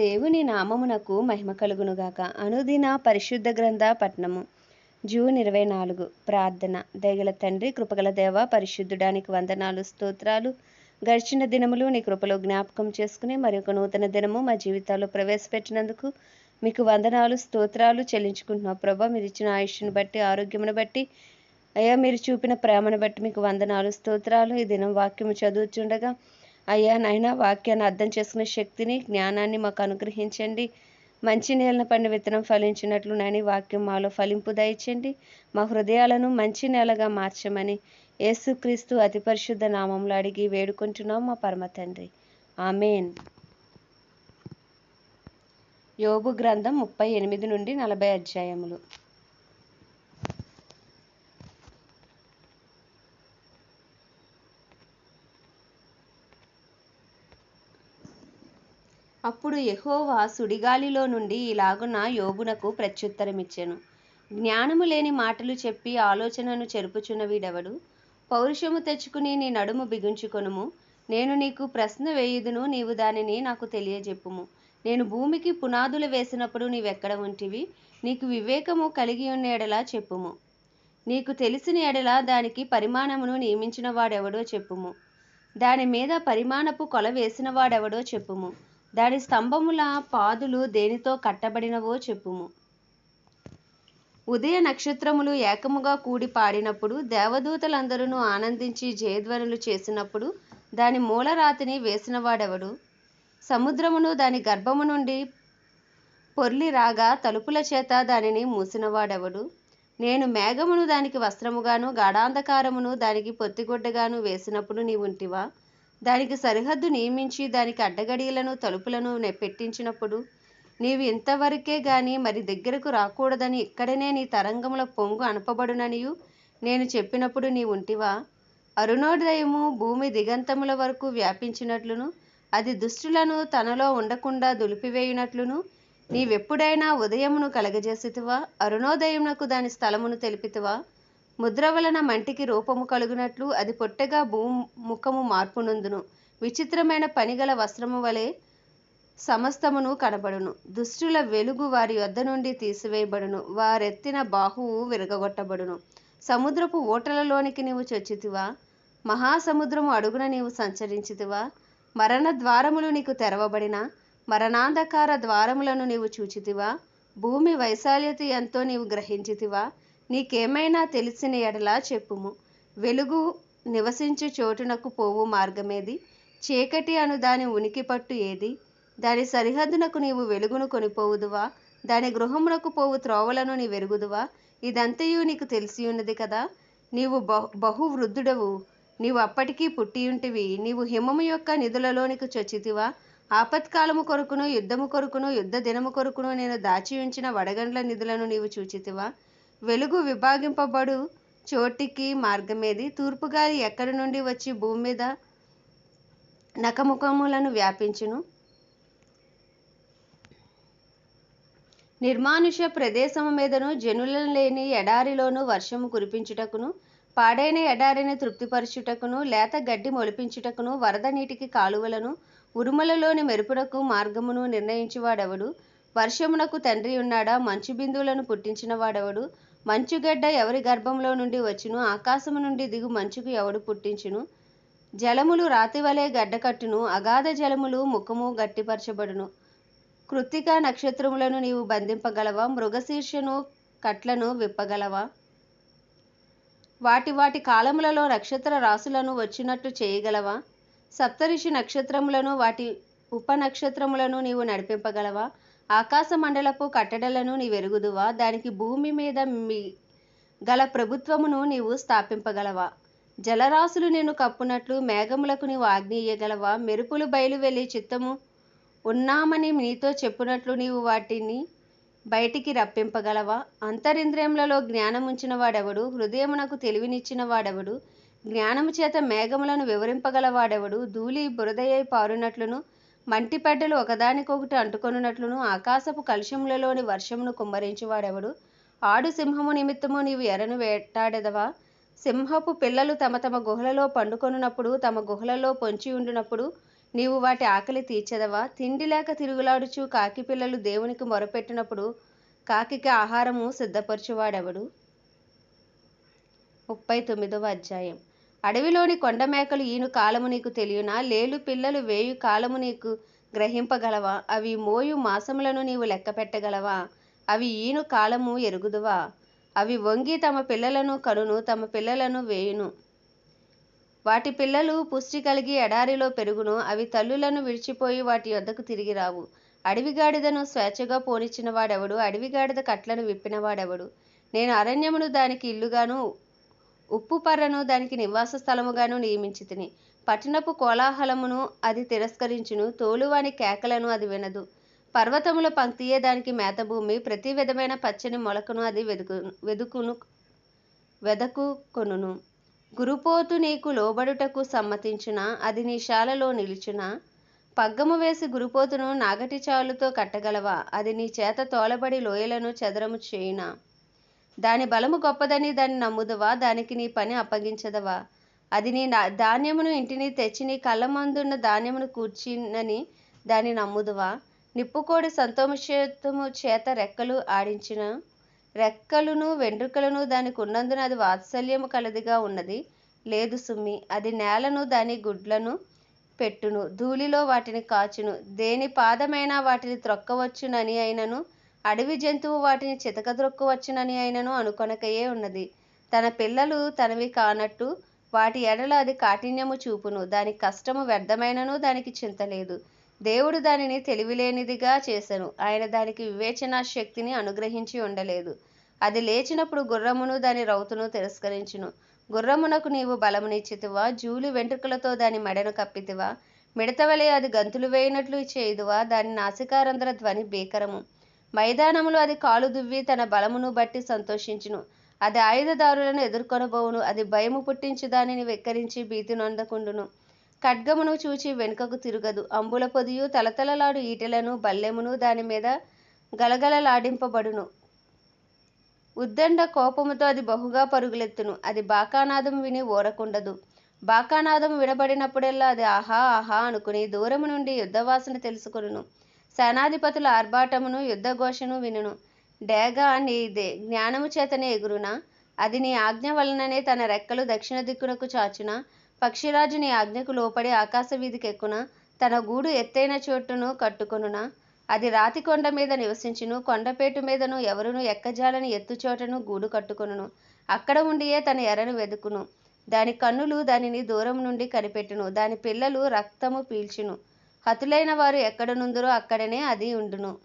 దేవుని నామమునకు మహిమ కలుగునుగాక. అనుదిన పరిశుద్ధ గ్రంథ పట్నము జూన్ ఇరవై నాలుగు. ప్రార్థన. దయగల తండ్రి కృపగల దేవ పరిశుద్ధుడానికి వందనాలు స్తోత్రాలు. గడిచిన దినములు నీ కృపలో జ్ఞాపకం చేసుకుని మరి ఒక నూతన దినము మా జీవితాల్లో ప్రవేశపెట్టినందుకు మీకు వందనాలు స్తోత్రాలు చెల్లించుకుంటున్నాం. ప్రభా మీరు ఇచ్చిన ఆయుష్ను బట్టి ఆరోగ్యమును బట్టి అయ్యా మీరు చూపిన ప్రేమను బట్టి మీకు వందనాలు స్తోత్రాలు. ఈ దినం వాక్యము చదువుతుండగా అయ్యా నాయన వాక్యాన్ని అర్థం చేసుకునే శక్తిని జ్ఞానాన్ని మాకు అనుగ్రహించండి. మంచి నేలను పండి విత్తనం ఫలించినట్లు నాని వాక్యం మాలో ఫలింపు దయచండి మా హృదయాలను మంచి నేలగా మార్చమని యేసుక్రీస్తు అతి పరిశుద్ధ నామంలో అడిగి వేడుకుంటున్నాం మా పరమ తండ్రి. ఆమెన్. యోబు గ్రంథం ముప్పై ఎనిమిది నుండి నలభై అధ్యాయములు. అప్పుడు యహోవా సుడిగాలిలో నుండి ఇలాగున యోగునకు ప్రత్యుత్తరమిచ్చెను. జ్ఞానము లేని మాటలు చెప్పి ఆలోచనను చెరుపుచున్న వీడెవడు? పౌరుషము తెచ్చుకుని నీ నడుము బిగుంచుకొనుము. నేను నీకు ప్రశ్న వేయుదును నీవు దానిని నాకు తెలియజెప్పుము. నేను భూమికి పునాదులు వేసినప్పుడు నీవెక్కడ ఉంటివి? నీకు వివేకము కలిగి ఉన్న ఎడలా చెప్పుము. నీకు తెలిసిన ఎడల దానికి పరిమాణమును నియమించిన వాడెవడో చెప్పుము. దాని మీద పరిమాణపు కొల వేసిన వాడెవడో చెప్పుము. దాని స్తంభముల పాదులు దేనితో కట్టబడినవో చెప్పుము. ఉదయ నక్షత్రములు ఏకముగా కూడి పాడినప్పుడు దేవదూతలందరూ ఆనందించి జయధ్వనులు చేసినప్పుడు దాని మూలరాతిని వేసినవాడెవడు? సముద్రమును దాని గర్భము నుండి పొర్లి రాగా తలుపుల చేత దానిని మూసినవాడెవడు? నేను మేఘమును దానికి వస్త్రముగాను గాఢాంధకారమును దానికి పొత్తిగుడ్డగాను వేసినప్పుడు నీవుంటివా దానికి సరిహద్దు నియమించి దానికి అడ్డగడియలను తలుపులను పెట్టించినప్పుడు నీవు ఇంతవరకే గాని మరి దగ్గరకు రాకూడదని ఇక్కడనే నీ తరంగముల పొంగు అనపబడుననియు నేను చెప్పినప్పుడు నీ ఉంటివా? అరుణోదయము భూమి దిగంతముల వరకు వ్యాపించినట్లును అది దుష్టులను తనలో ఉండకుండా దులిపివేయునట్లును నీవెప్పుడైనా ఉదయమును కలగజేసితివా? అరుణోదయమునకు దాని స్థలమును తెలిపితివా? ముద్ర వలన మంటికి రూపము కలుగునట్లు అది పొట్టగా భూ ముఖము మార్పునందును. విచిత్రమైన పనిగల వస్త్రము వలె సమస్తమును కనబడును. దుష్టుల వెలుగు వారి యొద్ద నుండి తీసివేయబడును. వారెత్తిన బాహువు విరగగొట్టబడును. సముద్రపు ఓటలలోనికి నీవు చొచ్చితివా? మహాసముద్రము అడుగున నీవు సంచరించితివా? మరణ ద్వారములు నీకు తెరవబడిన? మరణాంధకార ద్వారములను నీవు చూచితివా? భూమి వైశాల్యత ఎంతో నీవు గ్రహించితివా? నీకేమైనా తెలిసిన ఎడలా చెప్పుము. వెలుగు నివసించు చోటునకు పోవు మార్గమేది? చీకటి అను దాని ఉనికి పట్టు ఏది? దాని సరిహద్దునకు నీవు వెలుగును కొనిపోవుదువా? దాని గృహమునకు పోవు త్రోవలను నీ వెరుగుదువా ఇదంతయు నీకు తెలిసి ఉన్నది కదా? నీవు బహు బహువృద్ధుడవు. నీవు అప్పటికీ పుట్టియుంటివి. నీవు హిమము యొక్క నిధులలోనికి చొచ్చితివా? ఆపత్కాలము కొరకును యుద్ధము కొరకును యుద్ధ దినము కొరకును నేను దాచి ఉంచిన వడగండ్ల నిధులను నీవు చూచితివా? వెలుగు విభాగింపబడు చోటికి మార్గమేది. తూర్పుగాలి ఎక్కడి నుండి వచ్చి భూమి మీద నకముఖములను వ్యాపించును? నిర్మానుష ప్రదేశము మీదను జనులను లేని ఎడారిలోను వర్షము కురిపించుటకును పాడైన ఎడారిని తృప్తిపరచుటకును లేత గడ్డి మొలిపించుటకును వరద నీటికి కాలువలను ఉరుమలలోని మెరుపునకు మార్గమును నిర్ణయించువాడెవడు? వర్షమునకు తండ్రి ఉన్నాడా? మంచు బిందువులను పుట్టించిన వాడెవడు మంచుగడ్డ ఎవరి గర్భంలో నుండి వచ్చును? ఆకాశము నుండి దిగు మంచుకు ఎవడు పుట్టించును? జలములు రాతివలే గడ్డకట్టును అగాధ జలములు ముఖము గట్టిపరచబడును. కృత్తిక నక్షత్రములను నీవు బంధింపగలవా? మృగశీర్షను కట్లను విప్పగలవా? వాటి వాటి కాలములలో నక్షత్ర రాసులను వచ్చినట్టు చేయగలవా? సప్తరిషి నక్షత్రములను వాటి ఉప నక్షత్రములను నీవు నడిపింపగలవా? ఆకాశ మండలపు కట్టడలను నీ వెరుగుదువా దానికి భూమి మీద మీ గల ప్రభుత్వమును నీవు స్థాపింపగలవా? జలరాశులు నేను కప్పునట్లు మేఘములకు నీవు ఆజ్ఞేయగలవా? మెరుపులు బయలు వెళ్ళి చిత్తము ఉన్నామని నీతో చెప్పునట్లు నీవు వాటిని బయటికి రప్పింపగలవా? అంతరింద్రియములలో జ్ఞానముంచిన వాడెవడు హృదయమునకు తెలివినిచ్చిన వాడెవడు జ్ఞానము చేత మేఘములను వివరింపగలవాడెవడు? ధూళి బురదయ్యై పారునట్లును మంటిపెడ్డలు ఒకదానికొకటి అంటుకొనున్నట్లును ఆకాశపు కలుషములలోని వర్షమును కుమ్మరించువాడెవడు? ఆడు సింహము నిమిత్తము నీవు ఎరను వేటాడెదవా? సింహపు పిల్లలు తమ తమ గుహలలో పండుకొనున్నప్పుడు తమ గుహలలో పొంచి ఉండునప్పుడు నీవు వాటి ఆకలి తీర్చెదవా? తిండి లేక తిరుగులాడుచు కాకి పిల్లలు దేవునికి మొరపెట్టినప్పుడు కాకికి ఆహారము సిద్ధపరచువాడెవడు? ముప్పై తొమ్మిదవ అధ్యాయం. అడవిలోని కొండ మేకలు ఈను కాలము నీకు తెలియనా? లేలు పిల్లలు వేయు కాలము నీకు గ్రహింపగలవా? అవి మోయు మాసములను నీవు లెక్క పెట్టగలవా అవి ఈను కాలము ఎరుగుదువా? అవి వంగి తమ పిల్లలను కనును తమ పిల్లలను వేయును. వాటి పిల్లలు పుష్టి కలిగి ఎడారిలో పెరుగును అవి తల్లులను విడిచిపోయి వాటి యొద్దకు తిరిగి రావు. అడవిగాడిదను స్వేచ్ఛగా పోనిచ్చిన వాడెవడు? అడవిగాడిద కట్లను విప్పినవాడెవడు నేను అరణ్యమును దానికి ఇల్లుగాను ఉప్పు పర్రను దానికి నివాస స్థలముగాను నియమించి తిని పట్టణపు కోలాహలమును అది తిరస్కరించును తోలువాని కేకలను అది వినదు. పర్వతముల పంక్తియే దానికి మేతభూమి ప్రతి విధమైన పచ్చని మొలకను అది వెదుకు వెదుకును వెదకుకొనును. గురుపోతు నీకు లోబడుటకు సమ్మతించునా అది నీ శాలలో నిలుచునా? పగ్గము వేసి గురుపోతును నాగటి చాలుతో కట్టగలవా? అది నీ చేత తోలబడి లోయలను చదరము చేయునా? దాని బలము గొప్పదని దాన్ని నమ్ముదవా? దానికి నీ పని అప్పగించదవా? అది నీ నా- ధాన్యమును ఇంటిని తెచ్చి నీ కళ్ళ మందున్న ధాన్యమును కూర్చినని దాన్ని నమ్ముదువా? నిప్పుకోడి సంతోషము చేత రెక్కలు ఆడించిన రెక్కలను వెంట్రుకలను దానికి ఉన్నందున అది వాత్సల్యము కలదిగా ఉన్నది. లేదు సుమ్మి అది నేలను దాని గుడ్లను పెట్టును. ధూళిలో వాటిని కాచును. దేని పాదమైనా వాటిని త్రొక్కవచ్చునని అయినను అడవి జంతువు వాటిని చితకద్రొక్కవచ్చునని ఆయనను అనుకొనకయే ఉన్నది. తన పిల్లలు తనవి కానట్టు వాటి ఎడల అది కాఠిన్యము చూపును. దాని కష్టము వ్యర్థమైనను దానికి చింత లేదు. దేవుడు దానిని తెలివిలేనిదిగా చేసెను. ఆయన దానికి వివేచనా శక్తిని అనుగ్రహించి ఉండలేదు. అది లేచినప్పుడు గుర్రమును దాని రౌతును తిరస్కరించును. గుర్రమునకు నీవు బలమునిచ్చితివా జూలు వెంట్రుకలతో దాని మెడను కప్పితివా? మిడతవలే అది గంతులు వేయినట్లు చేయుదువా? దాని నాసికారంధ్ర ధ్వని భీకరము మైదానములో అది కాలు దువ్వి తన బలమును బట్టి సంతోషించును. అది ఆయుధదారులను ఎదుర్కొనబోవును. అది భయము పుట్టించి దానిని వెక్కరించి భీతి నొందకుండును. ఖడ్గమును చూచి వెనుకకు తిరగదు. అంబుల పొదియు తలతలలాడు ఈటెలను బల్లెమును దాని మీద గలగలలాడింపబడును. ఉద్దండ కోపముతో అది బహుగా పరుగులెత్తును. అది బాకానాదం విని ఓరకుండదు. బాకానాదం వినబడినప్పుడల్లా అది ఆహా ఆహా అనుకుని దూరము నుండి యుద్ధవాసన తెలుసుకును సేనాధిపతుల ఆర్భాటమును యుద్ధఘోషను వినును. డేగా నీదే జ్ఞానము చేతనే ఎగురున? అది నీ ఆజ్ఞ వలననే తన రెక్కలు దక్షిణ దిక్కునకు చాచున? పక్షిరాజు నీ ఆజ్ఞకు లోపడి ఆకాశ వీధికి ఎక్కున తన గూడు ఎత్తైన చోటును కట్టుకొనున? అది రాతి కొండ మీద నివసించును. కొండపేటు మీదను ఎవరును ఎక్కజాలని ఎత్తుచోటను గూడు కట్టుకొనును. అక్కడ ఉండియే తన ఎరను వెదుకును. దాని కన్నులు దానిని దూరం నుండి కనిపెట్టును. దాని పిల్లలు రక్తము పీల్చును. హతులైన వారు ఎక్కడనుందరో అక్కడనే అది ఉండును.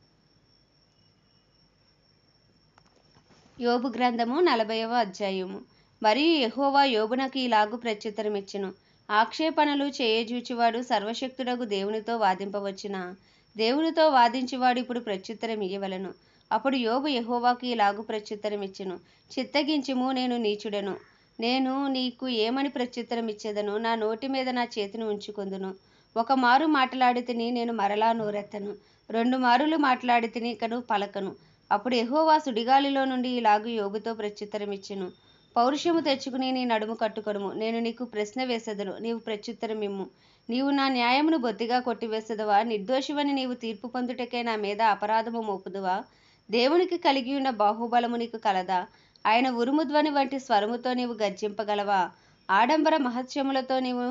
యోబు గ్రంథము నలభైవ అధ్యాయము. మరియు యహోవా యోబునకు ఇలాగు ప్రత్యుత్తరమిచ్చును. ఆక్షేపణలు చేయజూచివాడు సర్వశక్తుడకు దేవునితో వాదింపవచ్చిన? దేవునితో వాదించివాడు ఇప్పుడు ప్రత్యుత్తరం ఇయ్యవలను. అప్పుడు యోబు యహోవాకు ఇలాగు ప్రత్యుత్తరమిచ్చెను. చిత్తగించుము నేను నీచుడను. నేను నీకు ఏమని ప్రత్యుత్తరం ఇచ్చేదను నా నోటి మీద నా చేతిని ఉంచుకొందును. ఒక మారు మాట్లాడి తిని నేను మరలా నోరెత్తను. రెండు మారులు మాట్లాడి తిని ఇకను పలకను. అప్పుడు ఎహోవా సుడిగాలిలో నుండి ఇలాగు యోగుతో ప్రత్యుత్తరం ఇచ్చెను పౌరుషము తెచ్చుకుని నీ నడుము కట్టుకొనుము. నేను నీకు ప్రశ్న వేసెదను. నీవు ప్రత్యుత్తరం ఇమ్ము నీవు నా న్యాయమును బొత్తిగా కొట్టివేసెదవా? నిర్దోషివని నీవు తీర్పు పొందుటకే నా మీద అపరాధము మోపుదువా? దేవునికి కలిగి ఉన్న బాహుబలము నీకు కలదా? ఆయన ఉరుము ధ్వని వంటి స్వరముతో నీవు గర్జింపగలవా? ఆడంబర మహత్యములతో నీవు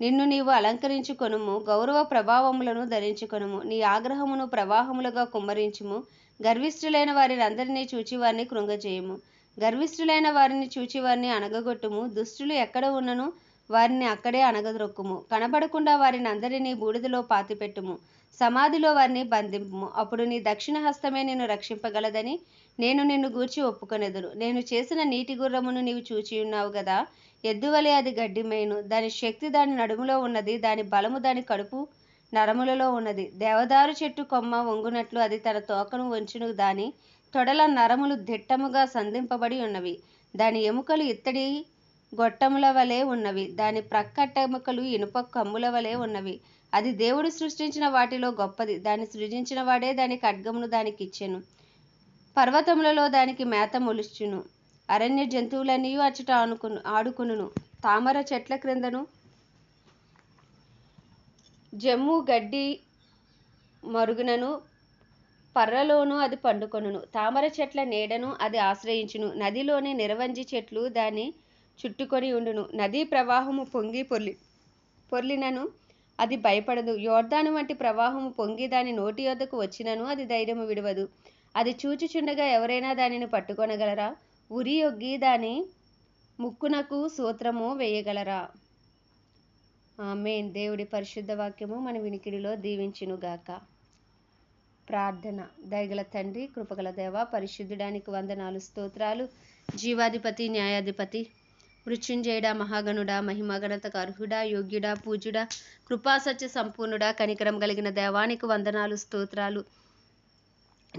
నిన్ను నీవు అలంకరించుకొనుము గౌరవ ప్రభావములను ధరించుకొనుము నీ ఆగ్రహమును ప్రవాహములుగా కుమ్మరించుము. గర్విష్ఠులైన వారిని అందరినీ చూచి వారిని కృంగజేయము. గర్విష్ఠులైన వారిని చూచి వారిని అనగగొట్టుము దుష్టులు ఎక్కడ ఉన్నను వారిని అక్కడే అనగద్రొక్కుము కనబడకుండా వారిని అందరినీ బూడిదలో పాతిపెట్టుము. సమాధిలో వారిని బంధింపుము. అప్పుడు నీ దక్షిణ హస్తమే నిన్ను రక్షింపగలదని నేను నిన్ను గూర్చి ఒప్పుకొనెదను. నేను చేసిన నీటి గుర్రమును నీవు చూచి ఉన్నావు కదా ఎద్దువలే అది గడ్డిమేను. దాని శక్తి దాని నడుములో ఉన్నది దాని బలము దాని కడుపు నరములలో ఉన్నది. దేవదారు చెట్టు కొమ్మ వంగునట్లు అది తన తోకను వంచును దాని తొడల నరములు దిట్టముగా సంధింపబడి ఉన్నవి. దాని ఎముకలు ఇత్తడి గొట్టముల వలె ఉన్నవి. దాని ప్రక్కటెముకలు ఇనుప కమ్ముల వలె ఉన్నవి. అది దేవుడు సృష్టించిన వాటిలో గొప్పది. దాన్ని సృజించిన వాడే దాని ఖడ్గమును దానికి ఇచ్చెను. పర్వతములలో దానికి మేత మొలుచును. అరణ్య జంతువులన్నీ అచ్చట ఆనుకును ఆడుకును తామర చెట్ల క్రిందను జమ్ము గడ్డి మరుగునను పర్రలోను అది పండుకొనును. తామర చెట్ల నీడను అది ఆశ్రయించును. నదిలోని నిరవంజి చెట్లు దాన్ని చుట్టుకొని ఉండును. నదీ ప్రవాహము పొంగి పొర్లి పొర్లినను అది భయపడదు. యోర్దాను వంటి ప్రవాహము పొంగి దాని నోటి యొద్దకు వచ్చినను అది ధైర్యము విడవదు. అది చూచుచుండగా ఎవరైనా దానిని పట్టుకొనగలరా? ఉరియొగ్గి దాని ముక్కునకు సూత్రము వేయగలరా? ఆమెన్. దేవుడి పరిశుద్ధ వాక్యము మన వినికిడిలో దీవించునుగాక. ప్రార్థన. దయగల తండ్రి కృపగల దేవ పరిశుద్ధుడానికి వందనాలు స్తోత్రాలు. జీవాధిపతి న్యాయాధిపతి మృత్యుంజయుడా మహాగణుడా మహిమగణతకు అర్హుడా యోగ్యుడా పూజుడా కృపాసత్య సంపూర్ణుడా కనికరం కలిగిన దేవానికి వందనాలు స్తోత్రాలు.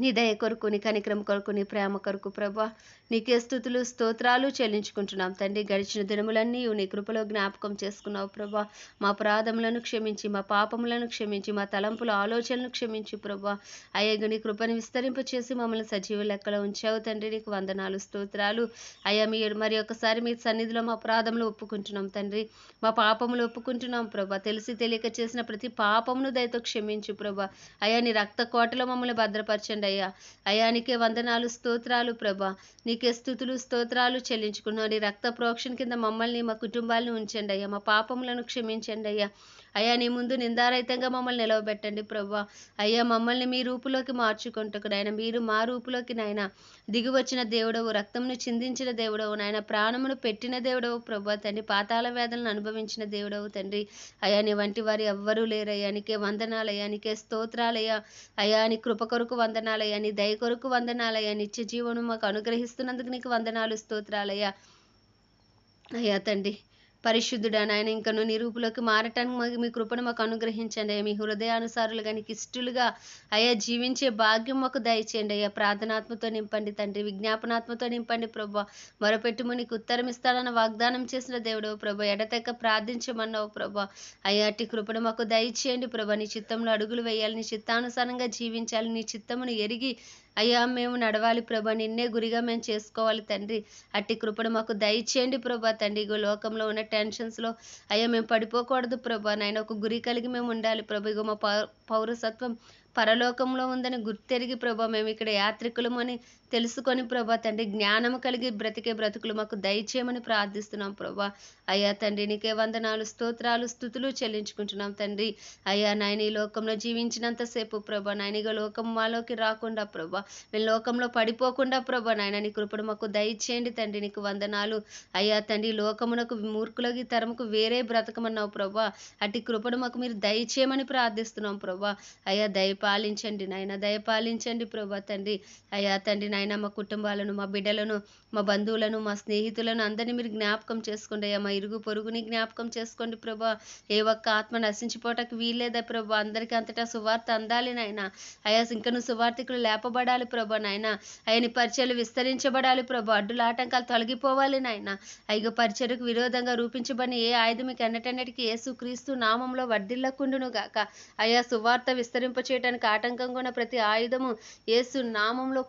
నీ దయ కొరకు నీ కనికరం కొరకు నీ ప్రేమ కొరకు ప్రభా నీకే స్థుతులు స్తోత్రాలు చెల్లించుకుంటున్నాం తండ్రి. గడిచిన దినములన్నీ నీ కృపలో జ్ఞాపకం చేసుకున్నావు ప్రభా. మా అపరాధములను క్షమించి మా పాపములను క్షమించి మా తలంపుల ఆలోచనలను క్షమించి ప్రభా. అయ్యగు నీ కృపను విస్తరింపచేసి మమ్మల్ని సజీవ లెక్కలో ఉంచావు తండ్రి. నీకు వందనాలు స్తోత్రాలు. అయ్యా మీరు మరి ఒకసారి మీ సన్నిధిలో మా అపరాధములు ఒప్పుకుంటున్నాం తండ్రి. మా పాపములు ఒప్పుకుంటున్నాం ప్రభా. తెలిసి తెలియక చేసిన ప్రతి పాపమును దయతో క్షమించు ప్రభా. అయ్యా నీ రక్త కోటలో మమ్మల్ని భద్రపరచండి అయ్యా. అయ్యా నీకే వందనాలు స్తోత్రాలు ప్రభా. నీకే స్థుతులు స్తోత్రాలు చెల్లించుకున్నావు నీ రక్త ప్రోక్షణ కింద మమ్మల్ని మా కుటుంబాలను ఉంచండి అయ్యా. మా పాపములను క్షమించండి అయ్యా. అయ్యా నీ ముందు నిందారహితంగా మమ్మల్ని నిలవబెట్టండి ప్రభా. అయ్యా మమ్మల్ని మీ రూపులోకి మార్చుకుంటుకు నాయన. మీరు మా రూపులోకి నాయన. దిగి వచ్చిన దేవుడవు రక్తంను చిందించిన దేవుడవు నాయన ప్రాణమును పెట్టిన దేవుడవు ప్రభా. తండ్రి పాతాల వేదనను అనుభవించిన దేవుడవు తండ్రి. అయ్యా నీ వంటి వారు ఎవ్వరూ లేరయ్యా. నీకే వందనాలయ్యా నీకే స్తోత్రాలయ్యా. అయ్యా నీ కృప కొరకు వందనాలయ్యా నీ దయ కొరకు వందనాలయ్యా. నిత్య జీవనం మాకు అనుగ్రహిస్తున్నందుకు నీకు వందనాలు స్తోత్రాలయ్యా. అయ్యా తండ్రి పరిశుద్ధుడా నాయన ఇంకను నీ నిరూపులోకి మారటానికి మీ కృపను మాకు అనుగ్రహించండి అయ్యా. మీ హృదయానుసారులు కానీ ఇష్టలుగా అయ్యా జీవించే భాగ్యం మాకు దయచేయండి అయ్యా. ప్రార్థనాత్మతో నింపండి తండ్రి విజ్ఞాపనాత్మతో నింపండి ప్రభా. మరొపెట్టుము నీకు ఉత్తరం ఇస్తానన్న వాగ్దానం చేసిన దేవుడు ప్రభా. ఎడతెక్క ప్రార్థించమన్నావు ప్రభా. అయ్యా అట్టి కృపను మాకు దయచేయండి ప్రభా. నీ చిత్తంలో అడుగులు వేయాలి నీ చిత్తానుసారంగా జీవించాలి నీ చిత్తమును ఎరిగి అయ్యా మేము నడవాలి ప్రభా నిన్నే గురిగా మేము చేసుకోవాలి తండ్రి. అట్టి కృపను మాకు దయచేయండి ప్రభా తండ్రి. ఇగో లోకంలో ఉన్న టెన్షన్స్లో అయ్యా మేము పడిపోకూడదు ప్రభా. నాయన ఒక గురి కలిగి మేము ఉండాలి ప్రభా. ఇగో మా పౌ- పౌరసత్వం పరలోకంలో ఉందని గుర్తెరిగి ప్రభా మేము ఇక్కడ యాత్రికులమని తెలుసుకొని ప్రభా తండ్రి జ్ఞానము కలిగి బ్రతికే బ్రతుకులు మాకు దయచేయమని ప్రార్థిస్తున్నాం ప్రభా. అయ్యా తండ్రి నీకే వందనాలు స్తోత్రాలు స్థుతులు చెల్లించుకుంటున్నాం తండ్రి. అయ్యా నాయన ఈ లోకంలో జీవించినంతసేపు ప్రభా నాయనగా లోకం మాలోకి రాకుండా ప్రభా మేము లోకంలో పడిపోకుండా ప్రభా నాయన నీ కృపడు మాకు దయచేయండి తండ్రి నీకు వందనాలు. అయ్యా తండ్రి లోకమునకు మూర్ఖులకి తరముకు వేరే బ్రతకమన్నావు ప్రభా. అటు కృపడు మాకు మీరు దయచేయమని ప్రార్థిస్తున్నాం ప్రభా. అయ్యా దయపాలించండి నాయన దయపాలించండి ప్రభా తండ్రి. అయ్యా తండ్రి నాయన మా కుటుంబాలను మా బిడ్డలను మా బంధువులను మా స్నేహితులను అందరినీ మీరు జ్ఞాపకం చేసుకోండి అయ్యా. మా ఇరుగు పొరుగుని జ్ఞాపకం చేసుకోండి ప్రభా. ఏ ఒక్క ఆత్మ నశించిపోవటానికి వీల్లేదా ప్రభా. అందరికీ అంతటా సువార్త అందాలి నాయన. అయ్యా ఇంకను సువార్థికులు లేపబడాలి ప్రభా నాయన. అయ్యని పరిచయలు విస్తరించబడాలి ప్రభా. అడ్డుల ఆటంకాలు తొలగిపోవాలి నాయన. అయ్యో పరిచయకు విరోధంగా రూపించబడిన ఏ ఆయుధం మీకు ఎన్నటన్నిటికీ యేసు క్రీస్తు నామంలో వడ్డిల్లకుండును గాక. అయ్యా సువార్త విస్తరింప చేయడానికి ఆటంకంగా ఉన్న ప్రతి ఆయుధము యేసు నామంలో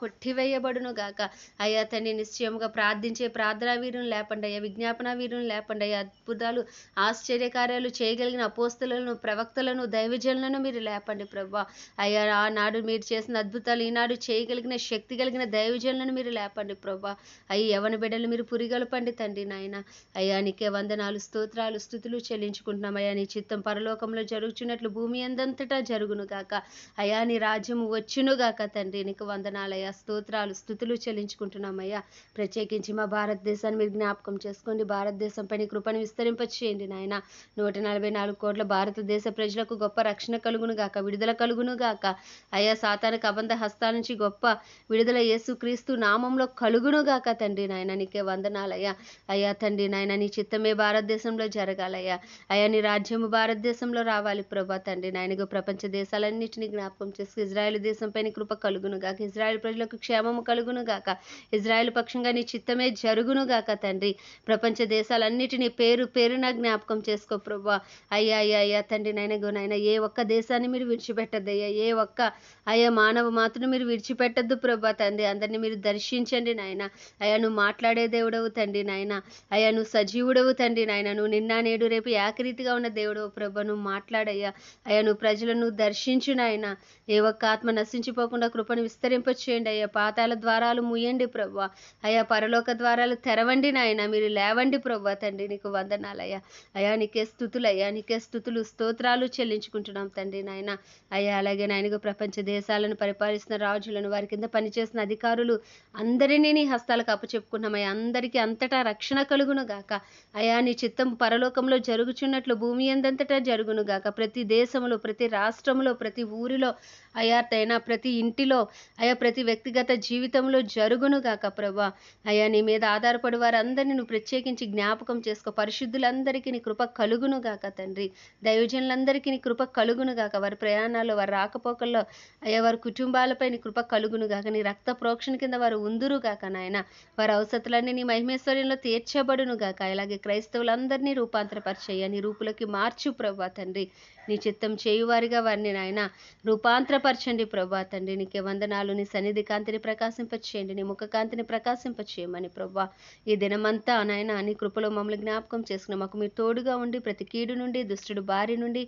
కొట్టివేయబడును గాక. అయ్యా తండ్రి నిశ్చయముగా ప్రార్థించే ప్రార్థనా వీరుని లేపండి అయ్యా. విజ్ఞాపన వీరుని లేపండి అయ్యా. అద్భుతాలు ఆశ్చర్యకార్యాలు చేయగలిగిన అపోస్తులను ప్రవక్తలను దైవజనులను మీరు లేపండి ప్రభా. అయ్యా ఆనాడు మీరు చేసిన అద్భుతాలు ఈనాడు చేయగలిగిన శక్తి కలిగిన దైవజనులను మీరు లేపండి ప్రభా. అయ్యి యవన బిడ్డలు మీరు పురిగొల్పండి తండ్రి నాయన. అయ్యా నీకే వందనాలు స్తోత్రాలు స్థుతులు చెల్లించుకుంటున్నాం అయ్యా. నీ చిత్తం పరలోకంలో జరుగుచున్నట్లు భూమి ఎందంతటా జరుగును గాక. అయ్యా నీ రాజ్యము వచ్చును గాక తండ్రి. నీకు వందనాలయ్యా స్తోత్రాలు స్థుతులు చెల్లించుకుంటున్నామయ్యా. ప్రత్యేకించి మా భారతదేశాన్ని మీరు జ్ఞాపకం చేసుకోండి. భారతదేశంపై నీ కృపను విస్తరింపచేయండి నాయన. నూట నలభై నాలుగు కోట్ల భారతదేశ ప్రజలకు గొప్ప రక్షణ కలుగును గాక విడుదల కలుగును గాక. అయ్యా సాతాను కబంధ హస్తాల నుంచి గొప్ప విడుదల యేసుక్రీస్తు నామంలో కలుగును గాక తండ్రి నాయన. నీకే వందనాలయ్యా. అయ్యా తండ్రి నాయన నీ చిత్తమే భారతదేశంలో జరగాలయ్యా. అయ్యా నీ రాజ్యము భారతదేశంలో రావాలి ప్రభా తండ్రి నాయనకు ప్రపంచ దేశాలన్నింటినీ జ్ఞాపకం చేసి ఇజ్రాయెల్ దేశంపై కృప కలుగును గాక. ఇజ్రాయెల్ ప్రజలకు క్షేమం క్షేమము కలుగునుగాక. ఇజ్రాయెల్ పక్షంగా నీ చిత్తమే జరుగునుగాక తండ్రి. ప్రపంచ దేశాలన్నిటినీ పేరు పేరున జ్ఞాపకం చేసుకో ప్రభా. అయ్యా అయ్యా అయ్యా తండ్రి నైనా నైనా ఏ ఒక్క దేశాన్ని మీరు విడిచిపెట్టద్దయ్యా. ఏ ఒక్క అయ్యా మానవ మాతను మీరు విడిచిపెట్టద్దు ప్రభా తండ్రి. అందరినీ మీరు దర్శించండి నాయన అయ్యా నువ్వు మాట్లాడే దేవుడవు తండ్రి నాయన అయ్యా నువ్వు సజీవుడవు తండ్రి నాయన నువ్వు నిన్న నేడు రేపు ఏకరీతిగా ఉన్న దేవుడవు ప్రభా. నువ్వు మాట్లాడయ్యా. అయ్యా నువ్వు ప్రజలను దర్శించు నాయన ఏ ఒక్క ఆత్మ నశించిపోకుండా కృపను విస్తరింపచేయండి అయ్యా. పాత పాతాల ద్వారాలు ముయ్యండి ప్రభా అయ్యా పరలోక ద్వారాలు తెరవండి నాయన. మీరు లేవండి ప్రభా తండ్రి నీకు వందనాలయ్యా. అయ్యా నీకే స్థుతులయ్యా నీకే స్థుతులు స్తోత్రాలు చెల్లించుకుంటున్నాం తండ్రి నాయన. అయ్యా అలాగే నాయనకు ప్రపంచ దేశాలను పరిపాలిస్తున్న రాజులను వారి కింద పనిచేసిన అధికారులు అందరినీ నీ హస్తాలకు అప్పచెప్పుకున్నామయ్యా అందరికీ అంతటా రక్షణ కలుగును గాక. అయా నీ చిత్తం పరలోకంలో జరుగుచున్నట్లు భూమి ఎందంతటా జరుగును గాక. ప్రతి దేశంలో ప్రతి రాష్ట్రంలో ప్రతి ఊరిలో అయా తైనా ప్రతి ఇంటిలో అయా ప్రతి వ్యక్తిగత జీవితంలో జరుగును గాక ప్రభా. అయ్యా నీ మీద ఆధారపడి వారందరినీ నువ్వు ప్రత్యేకించి జ్ఞాపకం చేసుకో. పరిశుద్ధులందరికీ నీ కృప కలుగును గాక తండ్రి. దైవజనులందరికీ నీ కృప కలుగును గాక. వారి ప్రయాణాల్లో వారి రాకపోకల్లో అయ్యా వారి కుటుంబాలపై నీ కృప కలుగును గాక. నీ రక్త ప్రోక్షణ కింద వారు ఉందురు గాక నాయన. వారి అవసరాలన్నీ నీ మహిమేశ్వర్యంలో తీర్చబడును గాక. ఇలాగే క్రైస్తవులందరినీ రూపాంతరపరిచేయ నీ రూపులకి మార్చు ప్రభా తండ్రి. నీ చిత్తం చేయువారిగా వారిని నాయన రూపాంతరపరచండి ప్రభా తండ్రి. నీకే వందనాలు. నీ సన్నిధి కాంతిని ప్రకాశింపచేయండి. నీ ముఖ కాంతిని ప్రకాశింపచేయమని ప్రభా ఈ దినమంతా నాయన నీ కృపలో మమ్మల్ని జ్ఞాపకం చేసుకున్న మాకు మీరు తోడుగా ఉండి ప్రతి కీడు నుండి దుష్టుడు బారి నుండి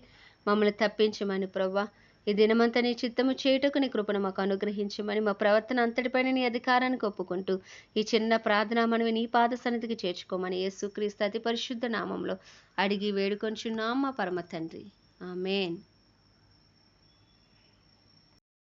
మమ్మల్ని తప్పించమని ప్రభా ఈ దినమంతా నీ చిత్తము చేయుటకు నీ కృపను మాకు అనుగ్రహించమని మా ప్రవర్తన అంతటిపైన నీ అధికారానికి ఒప్పుకుంటూ ఈ చిన్న ప్రార్థన మనవి నీ పాద సన్నిధికి చేర్చుకోమని యేసుక్రీస్తు అతి పరిశుద్ధ నామంలో అడిగి వేడుకొంచున్నాం మా పరమ తండ్రి. ఆమెన్